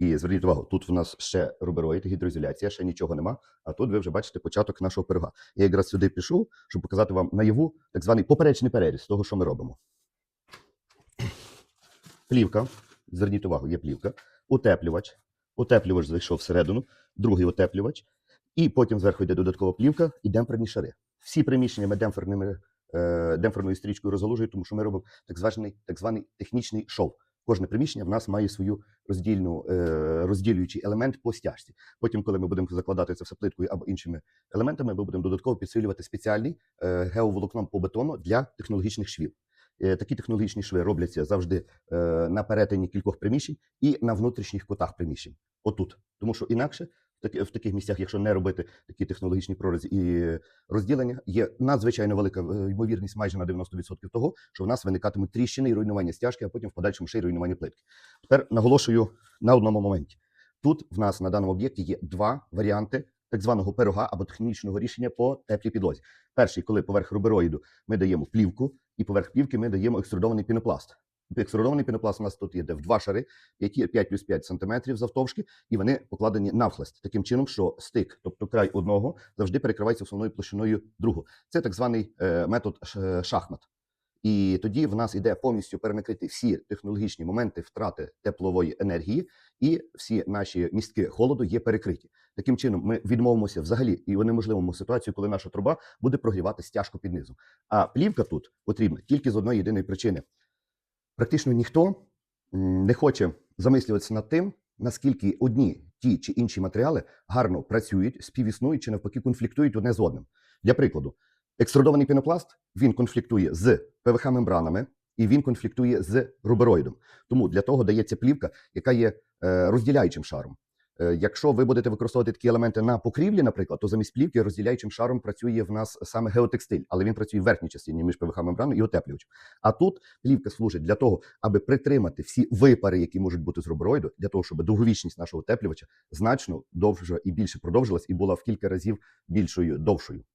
І зверніть увагу, тут в нас ще рубероїд, гідроізоляція, ще нічого нема. А тут ви вже бачите початок нашого пирога. Я якраз сюди пішов, щоб показати вам наяву так званий поперечний переріз того, що ми робимо. Плівка. Зверніть увагу, є плівка. Утеплювач. Утеплювач зайшов всередину, другий утеплювач. І потім зверху йде додаткова плівка і демпферні шари. Всі приміщення ми демпферними, е, демпферною стрічкою розгалужуємо, тому що ми робимо так званий, так званий технічний шов. Кожне приміщення в нас має свою роздільну, е, розділюючий елемент по стяжці. Потім, коли ми будемо закладати це все плиткою або іншими елементами, ми будемо додатково підсилювати спеціальний е, геоволокном по бетону для технологічних швів. Е, Такі технологічні шви робляться завжди на перетині кількох приміщень і на внутрішніх кутах приміщень. Отут. Тому що інакше в, таких місцях, якщо не робити такі технологічні прорізі і розділення, є надзвичайно велика е, ймовірність майже на 90% того, що в нас виникатимуть тріщини і руйнування стяжки, а потім в подальшому ще й руйнування плитки. Тепер наголошую на одному моменті. Тут в нас на даному об'єкті є два варіанти так званого пирога або технічного рішення по теплій підлозі. Перший, коли поверх рубероїду ми даємо плівку, і поверх плівки ми даємо екструдований пінопласт. Екструдований пінопласт у нас тут є в два шари, 5, 5 плюс 5 сантиметрів завтовшки, і вони покладені навхлест, таким чином, що стик, тобто край одного, завжди перекривається основною площиною другого. Це так званий е, метод шахмат. І тоді в нас іде повністю перенакриті всі технологічні моменти втрати теплової енергії, і всі наші містки холоду є перекриті. Таким чином, ми відмовимося взагалі і унеможливимо ситуацію, коли наша труба буде прогрівати стяжку під низом. А плівка тут потрібна тільки з одної єдиної причини. Практично ніхто не хоче замислюватися над тим, наскільки одні ті чи інші матеріали гарно працюють, співіснують чи навпаки конфліктують одне з одним. Для прикладу, екструдований пінопласт він конфліктує з ПВХ-мембранами і він конфліктує з рубероїдом. Тому для того дається плівка, яка є е, розділяючим шаром. Е, Якщо ви будете використовувати такі елементи на покрівлі, наприклад, то замість плівки розділяючим шаром працює в нас саме геотекстиль, але він працює в верхній частині між ПВХ-мембраною і отеплювачем. А тут плівка служить для того, аби притримати всі випари, які можуть бути з рубероїду, для того, щоб довговічність нашого отеплювача значно довше і більше продовжилась і була в кілька разів більшою довшою.